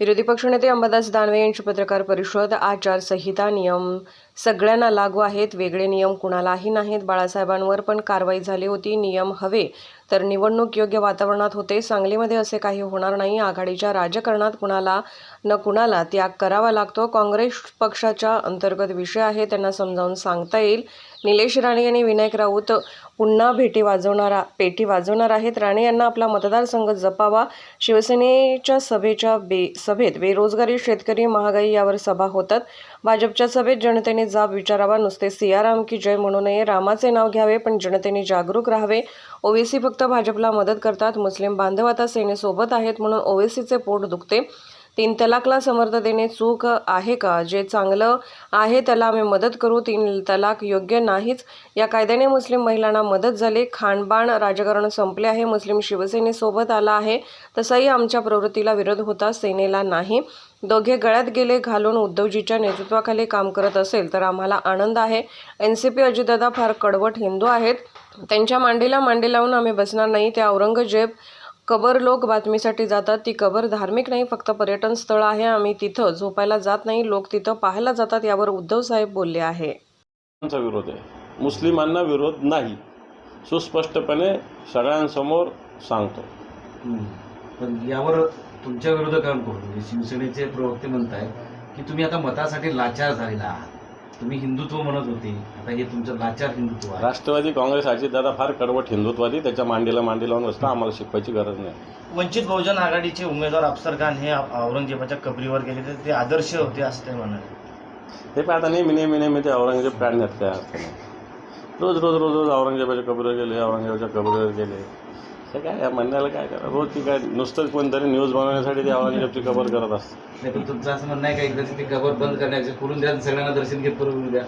विरोधी पक्षनेते अंबादास दानवे यांची पत्रकार परिषद आचारसंहिता नियम सगळ्यांना लागू आहेत वेगळे नियम कुणालाही नाहीत. बाळासाहेबांवर पण कारवाई झाली होती नियम हवे. तर निवडणूक योग्य वातावरणात होते सांगलीमध्ये असे काही होणार नाही. आघाडीच्या राजकारणात कुणाला न कुणाला त्याग करावा लागतो. काँग्रेस पक्षाच्या अंतर्गत विषय आहे त्यांना समजावून सांगता येईल. निलेश राणे आणि विनायक राऊत पुन्हा भेटी वाजवणारा पेटी वाजवणार आहेत. राणे यांना आपला मतदारसंघ जपावा. शिवसेनेच्या सभेच्या बे सभेत बेरोजगारी शेतकरी महागाई यावर सभा होतात. भाजपच्या सभेत जनतेने जाब विचारावा नुसते सियाराम की जय म्हणू नये रामाचे नाव घ्यावे पण जनतेने जागरूक राहावे. ओवेसी फक्त भाजपला मदत करतात मुस्लिम बांधव आता सेनेसोबत आहेत म्हणून ओवेसीचे पोट दुखते. तीन तलाकला समर्थ देणे चूक आहे का? जे चांगलं आहे त्याला आम्ही मदत करू तीन तलाक योग्य नाहीच. या कायद्याने मुस्लिम महिलांना मदत झाली. खाणबाण राजकारण संपले आहे. मुस्लिम शिवसेनेसोबत आला आहे. तसाही आमच्या प्रवृत्तीला विरोध होता सेनेला नाही. दोघे गळ्यात गेले घालून उद्धवजीच्या नेतृत्वाखाली काम करत असेल तर आम्हाला आनंद आहे. एन सी पी अजितदादा फार कडवट हिंदू आहेत. त्यांच्या मांडीला मांडी लावून आम्ही बसणार नाही. ते औरंगजेब कबर लोक बातमीसाठी जातात. ती कबर धार्मिक नाही फक्त पर्यटन स्थळ आहे. आम्ही तिथं झोपायला जात नाही. लोक तिथं पाहायला जातात यावर उद्धव साहेब बोलले आहे. विरोध आहे. मुस्लिमांना विरोध नाही. सुस्पष्टपणे सगळ्यांसमोर सांगतो. यावर तुमच्या विरोधकांकडून म्हणजे शिवसेनेचे प्रवक्ते म्हणताय की तुम्ही आता मतासाठी लाचार झालेला आहात. तुम्ही हिंदुत्व म्हणत होते. आता हे तुमचं लाचार हिंदुत्व आहे. राष्ट्रवादी काँग्रेस अजितदादा फार कडवट हिंदुत्वादी त्याच्या मांडीला मांडी लावून असता आम्हाला शिकवायची गरज नाही. वंचित बहुजन आघाडीचे उमेदवार अफसर खान हे औरंगजेबाच्या कबरीवर गेले तर ते आदर्श होते असं ते म्हणाले. हे पण आता नेहमी नेहमी नेहमी ते औरंगजेब काढण्यात काय अर्थ नाही रोज रोज रोज रोज औरंगजेबाच्या कबरीवर गेले औरंगजेबाच्या कबरीवर गेले. हे काय? या म्हणण्याला काय करा? रोज ती काय नुसतंच कोणतरी न्यूज बनवण्यासाठी ते औरंगजेबची कबर करत असते. नाही पण तुमचं असं म्हणणं आहे का एकदा ती कबर बंद करण्याचे करून द्या आणि सगळ्यांना दर्शन घेत करून द्या?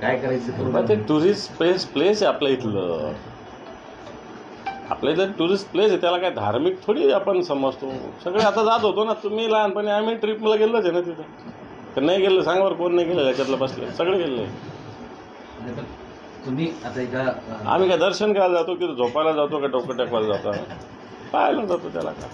काय करायचं ते मग ते. टुरिस्ट प्लेस प्लेस आहे आपल्या इथलं. आपल्या इथलं टुरिस्ट प्लेस आहे त्याला काय धार्मिक थोडी आपण समजतो. सगळे आता जात होतो ना तुम्ही लहानपणी आम्ही ट्रिपला गेलोच आहे ना तिथं. तर नाही गेलं सांग बरं कोण नाही गेलं याच्यातलं बसले. सगळे गेले. नाही पण तुम्ही आता एका अं, आम्ही काय दर्शन करायला जातो की झोपायला जातो का डोकं टेकवायला जातो? पाहायला जातो त्याला काय.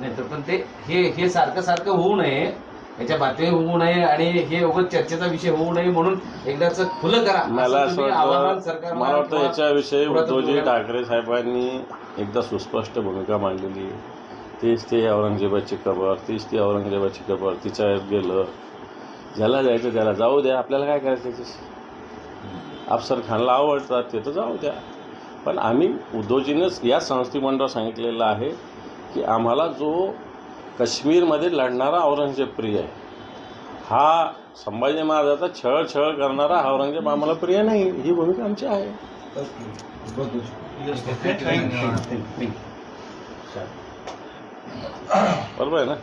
नाही तर पण ते हे हे सारखं सारखं होऊ नये. याच्या बातम्या होऊ नये आणि हे उगाच चर्चेचा विषय होऊ नये म्हणून एकदाच खुलं करा. मला असं असं तुम्ही आवाहन वाटतं सरकारला मला वाटतं किंवा याच्याविषयी उद्धवजी ठाकरे साहेबांनी एकदा सुस्पष्ट भूमिका मांडलेली. तीच ते औरंगजेबाची कबर तीच ती औरंगजेबाची कबर तिच्या गेलं. ज्याला जायचं त्याला जाऊ द्या. आपल्याला काय करायचं त्याच्याशी अफसर खानला आवडतात ते तर जाऊ द्या. पण आम्ही उद्धवजीनंच या संस्थेमंडळ सांगितलेलं आहे की आम्हाला जो काश्मीरमध्ये लढणारा औरंगजेब प्रिय आहे हा संभाजी महाराजाचा छळ छळ करणारा हा औरंगजेब आम्हाला प्रिय नाही ही भूमिका आमची आहे. बरोबर आहे ना?